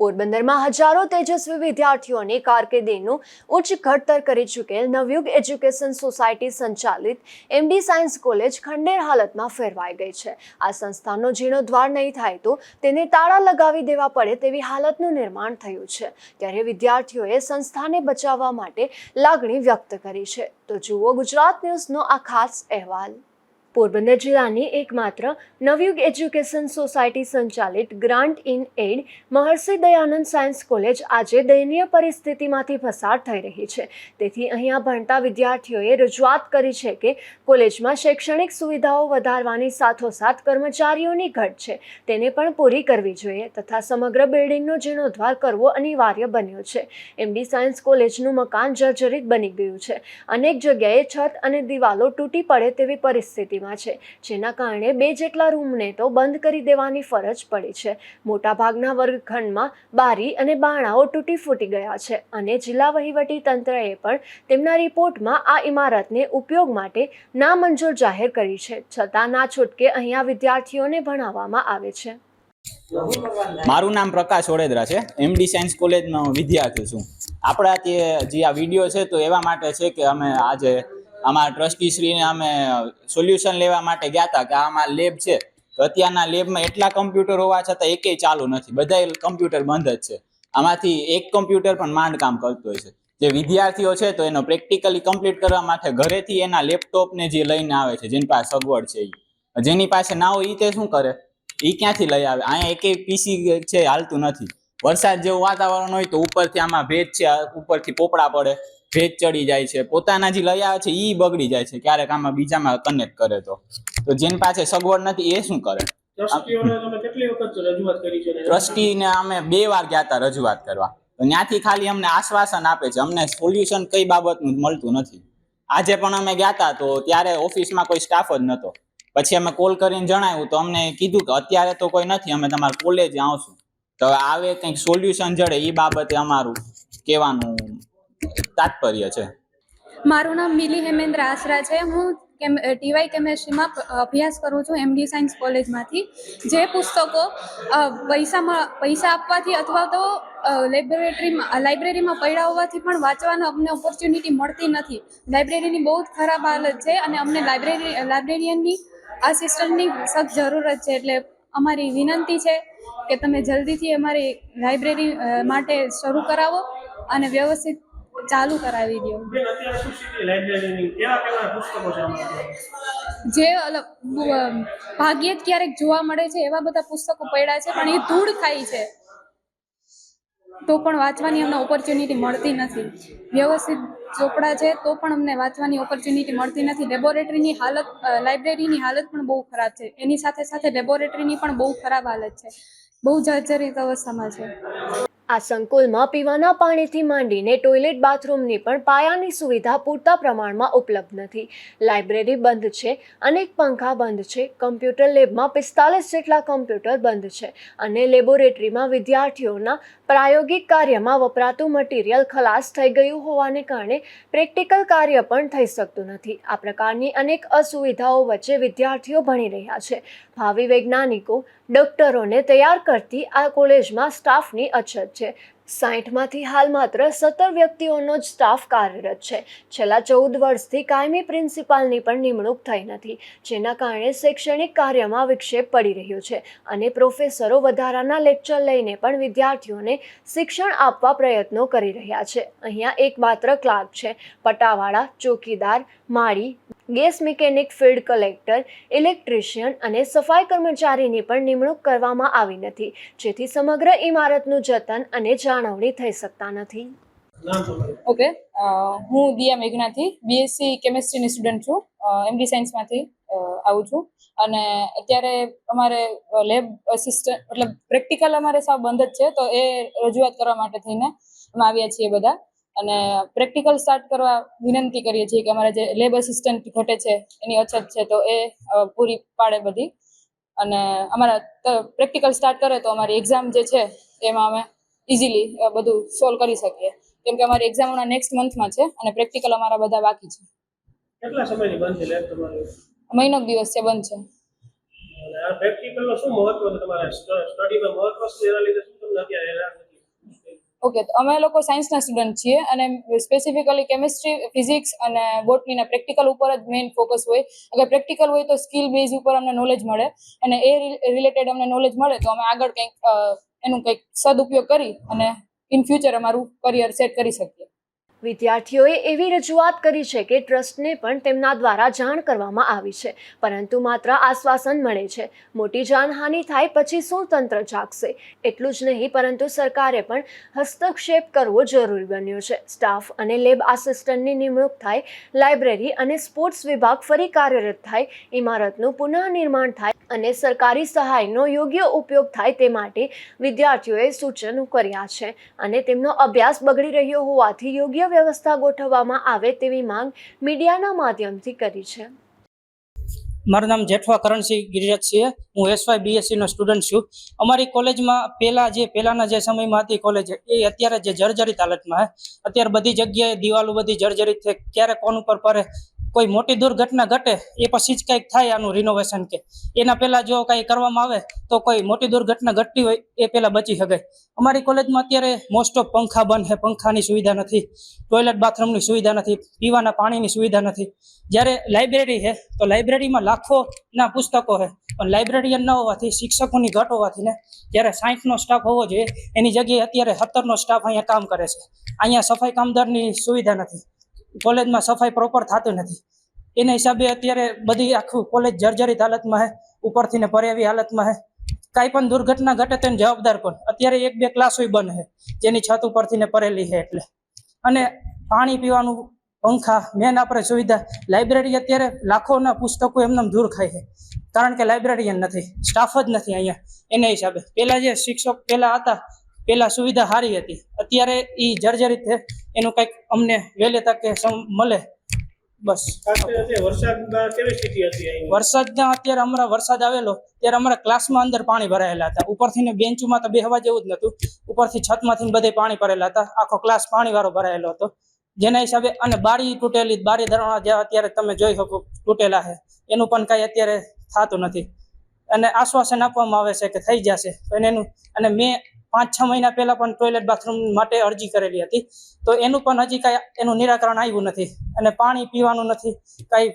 પોરબંદરમાં હજારો તેજસ્વી વિદ્યાર્થીઓની કારકિર્દીનું ઉચ્ચ ઘડતર કરી ચૂકેલ નવયુગ એજ્યુકેશન સોસાયટી સંચાલિત એમડી સાયન્સ કોલેજ ખંડેર હાલતમાં ફેરવાઈ ગઈ છે. આ સંસ્થાનો જીર્ણોદ્વાર નહીં થાય તો તેને તાળા લગાવી દેવા પડે તેવી હાલતનું નિર્માણ થયું છે. ત્યારે વિદ્યાર્થીઓએ સંસ્થાને બચાવવા માટે લાગણી વ્યક્ત કરી છે. તો જુઓ ગુજરાત ન્યૂઝનો આ ખાસ અહેવાલ. પોરબંદર જિલ્લાની એકમાત્ર નવયુગ એજ્યુકેશન સોસાયટી સંચાલિત grant in aid Maharshi Dayanand science college આજે દયનીય પરિસ્થિતિમાંથી પસાર થઈ રહી છે. તેથી અહીંયા ભણતા વિદ્યાર્થીઓએ રજૂઆત કરી છે કે કોલેજમાં શૈક્ષણિક સુવિધાઓ વધારવાની સાથોસાથ કર્મચારીઓની ઘટ છે. તેને પણ પૂરી કરવી જોઈએ તથા સમગ્ર બિલ્ડિંગનો જીર્ણોદ્ધાર કરવો અનિવાર્ય બન્યો છે. એમડી સાયન્સ કોલેજનું મકાન જર્જરિત બની ગયું છે. અનેક જગ્યાએ છત અને દિવાલો તૂટી પડે તેવી પરિસ્થિતિમાં છે. જેના કારણે બે જેટલા રૂમને તો બંધ કરી દેવાની ફરજ પડી છે. મોટાભાગના વર્ગખંડમાં બારી અને બાણાઓ તૂટી ફૂટી ગયા છે અને જિલ્લા વહીવટી તંત્રએ પણ તેમના રિપોર્ટમાં આ ઇમારતને ઉપયોગ માટે નામંજૂર જાહેર કરી છે. છતાં ના છૂટકે અહીંયા વિદ્યાર્થીઓને ભણાવવામાં આવે છે. મારું નામ પ્રકાશ ઓડેદરા છે. એમડી સાયન્સ કોલેજનો વિદ્યાર્થી છું. આપણા જે આ વીડિયો છે તો એવા માટે છે કે અમે આજે અમારા ટ્રસ્ટીશ્રીને અમે સોલ્યુશન લેવા માટે ગયા હતા કે આમાં લેબ છે. તો અત્યારના લેબમાં એટલા કમ્પ્યુટર હોવા છતાં એકેય ચાલુ નથી. બધા કમ્પ્યુટર બંધ જ છે. આમાંથી એક કમ્પ્યુટર પણ માંડ કામ કરતું હોય છે. જે વિદ્યાર્થીઓ છે તો એનો પ્રેક્ટિકલી કમ્પ્લીટ કરવા માટે ઘરેથી એના લેપટોપને જે લઈને આવે છે, જેની પાસે સગવડ છે એ જેની પાસે ના હોય એ તે શું કરે? એ ક્યાંથી લઈ આવે? અહીંયા એક પીસી છે, હાલતું નથી. વરસાદ જેવું વાતાવરણ હોય તો ઉપરથી આમાં ભેજ છે, ઉપરથી પોપડા પડે. ભેજ ચડી જાય છે પોતાના જે લઈ આવે છે એ બગડી જાય છે ક્યારેક આમાં બીજામાં કનેક્ટ કરે તો. તો જેની પાસે સગવડ નથી એ શું કરે? ટ્રસ્ટીને અમે બે વાર ગયા હતા રજૂઆત કરવા. તો ત્યાંથી ખાલી અમને આશ્વાસન આપે છે અમને સોલ્યુશન કઈ બાબતનું મળતું નથી. આજે પણ અમે ગયા હતા તો ત્યારે ઓફિસમાં કોઈ સ્ટાફ જ નહોતો પછી અમે કોલ કરીને જણાવ્યું તો અમને કીધું કે અત્યારે તો કોઈ નથી અમે તમારા કોલેજ આવશું. તો આવે કંઈક સોલ્યુશન જડે એ બાબતે અમારું કહેવાનું તાત્પર્ય છે? મારું નામ મિલી હેમેન્દ્ર આશરા છે. હું કેમ ટીવાય કેમેસ્ટ્રીમાં અભ્યાસ કરું છું એમડી સાયન્સ કોલેજમાંથી. જે પુસ્તકો પૈસામાં, પૈસા આપવાથી અથવા તો લેબોરેટરીમાં લાઇબ્રેરીમાં પડ્યા હોવાથી પણ વાંચવાનો અમને ઓપોર્ચ્યુનિટી મળતી નથી. લાઇબ્રેરીની બહુ જ ખરાબ હાલત છે અને અમને લાઇબ્રેરી લાઇબ્રેરિયનની આસિસ્ટન્ટની સખત જરૂરત છે. એટલે અમારી વિનંતી છે કે તમે જલ્દીથી અમારી લાઇબ્રેરી માટે શરૂ કરાવો અને વ્યવસ્થિત ચાલુ કરાવી દો જે અલગ ભાગ્યે જ ક્યારેક જોવા મળે છે એવા બધા પુસ્તકો પડ્યા છે પણ એ ધૂળ ખાય છે. તો પણ વાંચવાની અમને ઓપોર્ચ્યુનિટી મળતી નથી. વ્યવસ્થિત ચોપડા છે તો પણ અમને વાંચવાની ઓપોર્ચ્યુનિટી મળતી નથી. લેબોરેટરીની હાલત લાઇબ્રેરીની હાલત પણ બહુ ખરાબ છે. એની સાથે સાથે લેબોરેટરીની પણ બહુ ખરાબ હાલત છે. બહુ જર્જરિત અવસ્થામાં છે. આ સંકુલમાં પીવાના પાણીથી માંડીને ટોયલેટ બાથરૂમની પણ પાયાની સુવિધા પૂરતા પ્રમાણમાં ઉપલબ્ધ નથી. લાઇબ્રેરી બંધ છે, અનેક પંખા બંધ છે, કમ્પ્યુટર લેબમાં પિસ્તાલીસ જેટલા કમ્પ્યુટર બંધ છે અને લેબોરેટરીમાં વિદ્યાર્થીઓના પ્રાયોગિક કાર્યમાં વપરાતું મટીરિયલ ખલાસ થઈ ગયું હોવાને કારણે પ્રેક્ટિકલ કાર્ય પણ થઈ શકતું નથી. આ પ્રકારની અનેક અસુવિધાઓ વચ્ચે વિદ્યાર્થીઓ ભણી રહ્યા છે. ભાવિ વૈજ્ઞાનિકો ડોક્ટરોને તૈયાર કરતી આ કોલેજમાં સ્ટાફની અછત છે. સાઠમાંથી હાલ માત્ર સત્તર વ્યક્તિઓનો જ સ્ટાફ કાર્યરત છે. છેલ્લા ચૌદ વર્ષથી કાયમી પ્રિન્સિપાલની પણ નિમણૂક થઈ નથી, જેના કારણે શૈક્ષણિક કાર્યમાં વિક્ષેપ પડી રહ્યો છે અને પ્રોફેસરો વધારાના લેક્ચર લઈને પણ વિદ્યાર્થીઓને શિક્ષણ આપવા પ્રયત્નો કરી રહ્યા છે. અહીંયા એકમાત્ર ક્લાર્ક છે. પટાવાળા, ચોકીદાર, માળી gas mechanic field collector electrician અને સફાઈ કર્મચારીની પણ નિમણૂક કરવામાં આવી નથી જેથી સમગ્ર ઇમારતનું જતન અને જાળવણી થઈ શકતા નથી. ઓકે હું દિયા મેઘનાથી બીએસસી કેમેસ્ટ્રીની સ્ટુડન્ટ છું એમડી સાયન્સમાંથી આવું છું. અને અત્યારે અમારે લેબ અસિસ્ટન્ટ મતલબ પ્રેક્ટિકલ અમારે સાવ બંધ જ છે તો એ રજૂઆત કરવા માટે થઈને અમે આવ્યા છીએ બધા. અને પ્રેક્ટિકલ સ્ટાર્ટ કરવા વિનંતી કરીએ છીએ કે અમારે જે લેબ અસિસ્ટન્ટ ઘટે છે એની અછત છે તો એ પૂરી પાડે બધી. અને અમારા પ્રેક્ટિકલ સ્ટાર્ટ કરે તો અમારી એક્ઝામ જે છે એમાં અમે ઇઝીલી બધું સોલ્વ કરી શકીએ. કેમ કે અમારી એક્ઝામ હમણાં નેક્સ્ટ મંથમાં છે અને પ્રેક્ટિકલ અમારા બધા બાકી છે. કેટલા સમયની બંધ છે લેબ તમારી? મહિનો દિવસ છે બંધ છે. પ્રેક્ટિકલનો શું મહત્વ છે તમારા? સ્ટડીમાં મહત્વ છે એના લીધે શું તમને અત્યારે ઓકે તો અમે લોકો સાયન્સના સ્ટુડન્ટ છીએ અને સ્પેસિફિકલી કેમિસ્ટ્રી ફિઝિક્સ અને બોટનીના પ્રેક્ટિકલ ઉપર જ મેઇન ફોકસ હોય. અગર પ્રેક્ટિકલ હોય તો સ્કિલ બેઝ ઉપર અમને નોલેજ મળે અને એ રિલેટેડ અમને નોલેજ મળે તો અમે આગળ કંઈક એનું કંઈક સદુપયોગ કરી અને ઇન ફ્યુચર અમારું કરિયર સેટ કરી શકીએ. વિદ્યાર્થીઓએ એવી રજૂઆત કરી છે કે ટ્રસ્ટને પણ તેમના દ્વારા જાણ કરવામાં આવી છે, પરંતુ માત્ર આશ્વાસન મળે છે. મોટી જાનહાનિ થાય પછી શું તંત્ર જાગશે? એટલું જ નહીં, પરંતુ સરકારે પણ હસ્તક્ષેપ કરવો જરૂરી બન્યો છે. સ્ટાફ અને લેબ આસિસ્ટન્ટની નિમણૂક થાય, લાઇબ્રેરી અને સ્પોર્ટ્સ વિભાગ ફરી કાર્યરત થાય, ઇમારતનું પુનઃનિર્માણ થાય અને સરકારી સહાયનો યોગ્ય ઉપયોગ થાય તે માટે વિદ્યાર્થીઓએ સૂચનો કર્યા છે અને તેમનો અભ્યાસ બગડી રહ્યો હોવાથી યોગ્ય વ્યવસ્થા ગોઠવવામાં આવે તેવી માંગ મીડિયાના માધ્યમથી કરી છે. મારું નામ જેઠવા કરણસિંહ ગિરિરાજ છે. હું એસવાય બીએસસી નો સ્ટુડન્ટ છું. અમારી કોલેજમાં પહેલા જે, પહેલાના જે સમયમાં હતી કોલેજ, એ અત્યારે જે જર્જરિત હાલતમાં અત્યારે બધી જગ્યાએ દિવાલો બધી જર્જરિત છે. ક્યારે કોન ઉપર પડે કોઈ મોટી દુર્ઘટના ઘટે, એ પછી જ કંઈક થાય આનું રિનોવેશન કે. એના પહેલાં જો કંઈ કરવામાં આવે, તો કોઈ મોટી દુર્ઘટના ઘટતી હોય, એ પહેલાં બચી શકાય અમારી કોલેજમાં અત્યારે મોસ્ટ ઓફ પંખા બંધ છે, પંખાની સુવિધા નથી ટોયલેટ બાથરૂમની સુવિધા નથી, પીવાના પાણીની સુવિધા નથી. જ્યારે લાઇબ્રેરી છે, તો લાઇબ્રેરીમાં લાખોના પુસ્તકો છે, પણ લાઇબ્રેરિયન ન હોવાથી, શિક્ષકોની ઘટ હોવાથી ને, જ્યારે સાહીઠનો સ્ટાફ હોવો જોઈએ, એની જગ્યાએ અત્યારે સત્તરનો સ્ટાફ અહીંયા કામ કરે છે. અહીંયા સફાઈ કામદારની સુવિધા નથી. કોલેજમાં સફાઈ પ્રોપર થતું નથી. એના હિસાબે અત્યારે બધી આખું કોલેજ જર્જરિત હાલતમાં છે ઉપરથી ને પર્યાવી હાલતમાં છે. કાંઈ પણ દુર્ઘટના ઘટે તેને જવાબદાર કોણ? અત્યારે એક બે ક્લાસોય બંધ છે, જેની છત ઉપરથી ને પરેલી છે એટલે. અને પાણી પીવાનું પંખા મેન આપણે સુવિધા લાઇબ્રેરી અત્યારે લાખોના પુસ્તકો એમને દૂર ખાય છે. કારણ કે લાઇબ્રેરિયન નથી સ્ટાફ જ નથી અહીંયા. એના હિસાબે. પહેલાં જે શિક્ષક પહેલાં હતા પહેલાં સુવિધા સારી હતી. અત્યારે એ જર્જરિત એનું કંઈક અમને વહેલે તકે મળે. બસ. વરસાદના અત્યારે અમારા વરસાદ આવેલો, ત્યારે અમારા ક્લાસમાં અંદર પાણી ભરાયેલા હતા. ઉપરથી ને બેન્ચમાં તો બેહવા જેવું જ નતું ઉપરથી છતમાંથી બધે પાણી ભરેલા હતા. આખો ક્લાસ પાણી ભરાયેલો હતો. જેના હિસાબે અને બારી તૂટેલી, બારી ધરણા જે અત્યારે તમે જોઈ શકો તૂટેલા છે. એનું પણ કાંઈ અત્યારે થતું નથી. અને આશ્વાસન આપવામાં આવે છે કે થઈ જશે. પણ એનું, અને મેં પાંચ છ મહિના પહેલા પણ ટોયલેટ બાથરૂમ માટે અરજી કરેલી હતી. તો એનું પણ હજી કાંઈ એનું નિરાકરણ આવ્યું નથી અને પાણી પીવાનું નથી. કાંઈ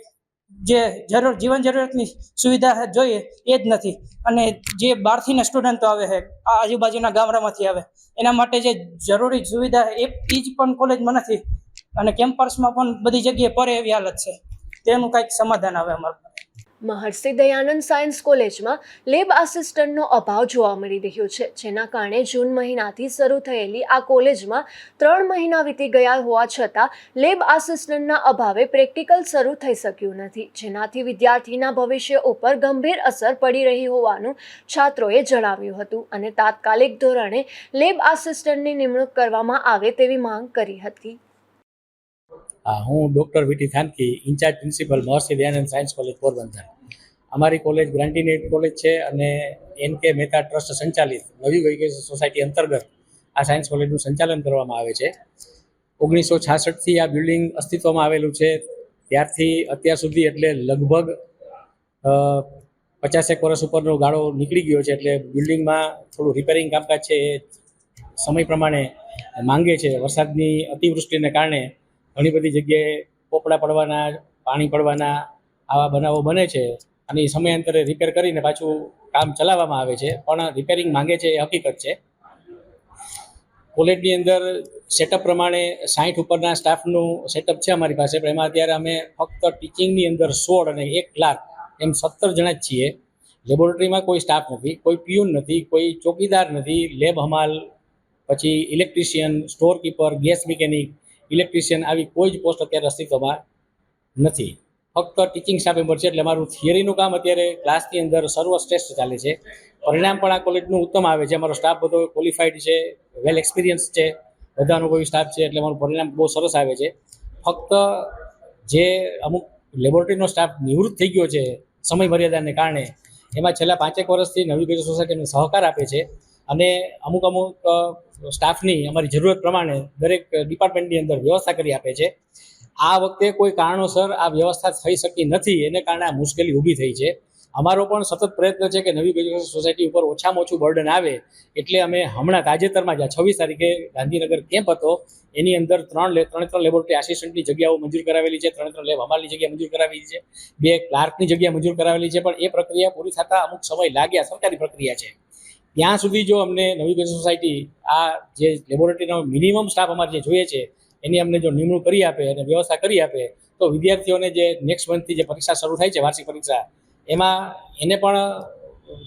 જે જરૂર, જીવન જરૂરિયાતની સુવિધા જોઈએ એ જ નથી. અને જે બહારથી સ્ટુડન્ટો આવે છે આજુબાજુના ગામડામાંથી આવે, એના માટે જે જરૂરી સુવિધા એ જ પણ કોલેજમાં નથી. અને કેમ્પસમાં પણ બધી જગ્યાએ પરે એવી હાલત છે. તેનું કાંઈક સમાધાન આવે અમારું. મહર્ષિ દયાનંદ સાયન્સ કોલેજમાં લેબ આસિસ્ટન્ટનો અભાવ જોવા મળી રહ્યો છે. જેના કારણે જૂન મહિનાથી શરૂ થયેલી આ કોલેજમાં ત્રણ મહિના વીતી ગયા હોવા છતાં લેબ આસિસ્ટન્ટના અભાવે પ્રેક્ટિકલ શરૂ થઈ શક્યું નથી. જેનાથી વિદ્યાર્થીના ભવિષ્ય ઉપર ગંભીર અસર પડી રહી હોવાનું છાત્રોએ જણાવ્યું હતું અને તાત્કાલિક ધોરણે લેબ આસિસ્ટન્ટની નિમણૂક કરવામાં આવે તેવી માંગ કરી હતી. હા doctor VT Khanki incharge principal Maharshi Dayanand science college Porbandar. અમારી કોલેજ ગ્રાન્ટીનેટ કોલેજ છે અને એન કે મહેતા ટ્રસ્ટ સંચાલિત, નવી એજ્યુકેશન સોસાયટી અંતર્ગત આ સાયન્સ કોલેજનું સંચાલન કરવામાં આવે છે. ઓગણીસો છાસઠથી આ બિલ્ડિંગ અસ્તિત્વમાં આવેલું છે. ત્યારથી અત્યાર સુધી એટલે લગભગ પચાસેક વર્ષ ઉપરનો ગાળો નીકળી ગયો છે એટલે બિલ્ડિંગમાં થોડું રિપેરિંગ કામકાજ છે એ સમય પ્રમાણે માંગે છે. વરસાદની અતિવૃષ્ટિને કારણે ઘણી બધી જગ્યાએ પોપડા પડવાના, પાણી પડવાના આવા બનાવો બને છે અને એ સમયાંતરે રિપેર કરીને પાછું કામ ચલાવવામાં આવે છે. પણ રિપેરિંગ માંગે છે એ હકીકત છે. કોલેજની અંદર સેટઅપ પ્રમાણે સાઠ ઉપરના સ્ટાફનું સેટઅપ છે અમારી પાસે, પણ એમાં અત્યારે અમે ફક્ત ટીચિંગની અંદર સોળ અને એક ક્લાર્ક એમ સત્તર જણા જ છીએ. લેબોરેટરીમાં કોઈ સ્ટાફ નથી, કોઈ પ્યુન નથી, કોઈ ચોકીદાર નથી. લેબ હમાલ, પછી electrician store keeper gas mechanic electrician આવી કોઈ જ પોસ્ટ અત્યારે અસ્તિત્વમાં નથી. ફક્ત ટીચિંગ સ્ટાફ મેમ્બર છે એટલે મારું થિયરીનું કામ અત્યારે ક્લાસની અંદર સર્વશ્રેષ્ઠ ચાલે છે. પરિણામ પણ આ કોલેજનું ઉત્તમ આવે છે. અમારો સ્ટાફ બધો ક્વોલિફાઈડ છે વેલ એક્સપિરિયન્સ છે, બધા અનુભવી સ્ટાફ છે એટલે અમારું પરિણામ બહુ સરસ આવે છે. ફક્ત જે અમુક લેબોરેટરીનો સ્ટાફ નિવૃત્ત થઈ ગયો છે સમય મર્યાદાને કારણે, એમાં છેલ્લા પાંચેક વર્ષથી નવી ગેજ સોસાયટીને સહકાર આપે છે. અને અમુક અમુક સ્ટાફની અમારી જરૂરત પ્રમાણે દરેક ડિપાર્ટમેન્ટની અંદર વ્યવસ્થા કરી આપે છે. આ વખતે કોઈ કારણોસર આ વ્યવસ્થા થઈ શકી નથી, એને કારણે આ મુશ્કેલી ઊભી થઈ છે. અમારો પણ સતત પ્રયત્ન છે કે નવી ગ્રેજ્યુએશન સોસાયટી ઉપર ઓછામાં ઓછું બર્ડન આવે, એટલે અમે હમણાં તાજેતરમાં જ્યાં છવ્વીસ તારીખે ગાંધીનગર કેમ્પ હતો. એની અંદર ત્રણ ત્રણ ત્રણ લેબોરેટરી આસિસ્ટન્ટની જગ્યાઓ મંજૂર કરાવેલી છે, ત્રણે ત્રણ લેબ અમારી જગ્યા મંજૂર કરાવેલી છે. બે ક્લાર્કની જગ્યા મંજૂર કરાવેલી છે, પણ એ પ્રક્રિયા પૂરી થતાં અમુક સમય લાગ્યા, સરકારી પ્રક્રિયા છે. ત્યાં સુધી જો અમને નવી સોસાયટી આ જે લેબોરેટરીનો મિનિમમ સ્ટાફ અમારે જે જોઈએ છે, એની અમને જો નિમણૂક કરી આપે અને વ્યવસ્થા કરી આપે, તો વિદ્યાર્થીઓને જે નેક્સ્ટ મંથથી જે પરીક્ષા શરૂ થાય છે, વાર્ષિક પરીક્ષા, એમાં એને પણ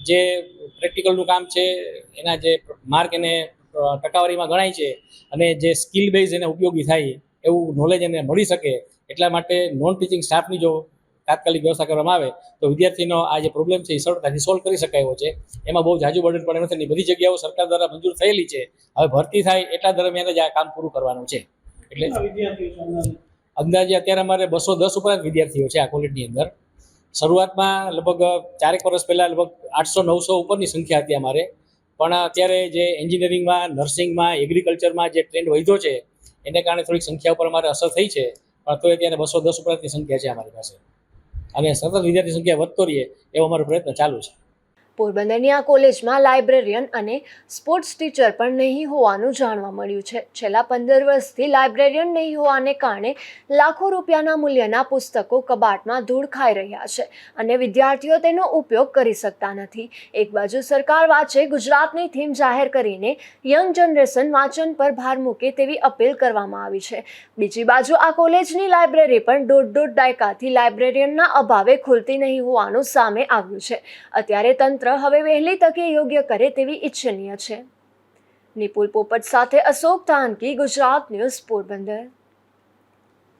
જે પ્રેક્ટિકલનું કામ છે, એના જે માર્ક એને ટકાવારીમાં ગણાય છે, અને જે સ્કિલ બેઝ એને ઉપયોગી થાય, એવું નોલેજ એને મળી શકે, એટલા માટે નોન ટીચિંગ સ્ટાફની જો તાત્કાલિક વ્યવસ્થા કરવામાં આવે તો વિદ્યાર્થીનો આ જે પ્રોબ્લેમ છે એ સરળતાથી સોલ્વ કરી શકાય એવો છે. એમાં બહુ જાજુ બર્ડન પણ નથી બધી જગ્યાઓ સરકાર દ્વારા મંજૂર થયેલી છે. હવે ભરતી થાય એટલા દરમિયાન જ આ કામ પૂરું કરવાનું છે. એટલે અંદાજે? અંદાજે અત્યારે અમારે બસો દસ ઉપરાંત વિદ્યાર્થીઓ છે આ કોલેજની અંદર. શરૂઆતમાં લગભગ ચારેક વર્ષ પહેલાં લગભગ આઠસો નવસો ઉપરની સંખ્યા હતી અમારે. પણ અત્યારે જે એન્જિનિયરિંગમાં નર્સિંગમાં એગ્રીકલ્ચરમાં જે ટ્રેન્ડ વધ્યો છે એને કારણે થોડીક સંખ્યા ઉપર અમારે અસર થઈ છે. પણ તો અત્યારે બસો દસ ઉપરાંતની સંખ્યા છે અમારી પાસે. અને સતત વિદ્યાર્થી સંખ્યા વધતો રહીએ એવો અમારો પ્રયત્ન ચાલુ છે. પોરબંદરની આ કોલેજમાં લાઇબ્રેરિયન અને સ્પોર્ટ્સ ટીચર પણ નહીં હોવાનું જાણવા મળ્યું છે. છેલ્લા પંદર વર્ષથી લાઇબ્રેરિયન નહીં હોવાને કારણે લાખો રૂપિયાના મૂલ્યના પુસ્તકો કબાટમાં ધૂળ ખાઈ રહ્યા છે અને વિદ્યાર્થીઓ તેનો ઉપયોગ કરી શકતા નથી. એક બાજુ સરકાર વાંચે, ગુજરાતની થીમ જાહેર કરીને યંગ જનરેશન વાંચન પર ભાર મૂકે તેવી અપીલ કરવામાં આવી છે. બીજી બાજુ આ કોલેજની લાઇબ્રેરી પણ દોઢ દોઢ દાયકાથી લાઇબ્રેરિયનના અભાવે ખુલતી નહીં હોવાનું સામે આવ્યું છે. અત્યારે હવે વહેલી તકે યોગ્ય કરે તેવી ઈચ્છનીય છે. નિપુલ પોપટ સાથે અશોક તાનકી, ગુજરાત ન્યૂઝ પોરબંદર.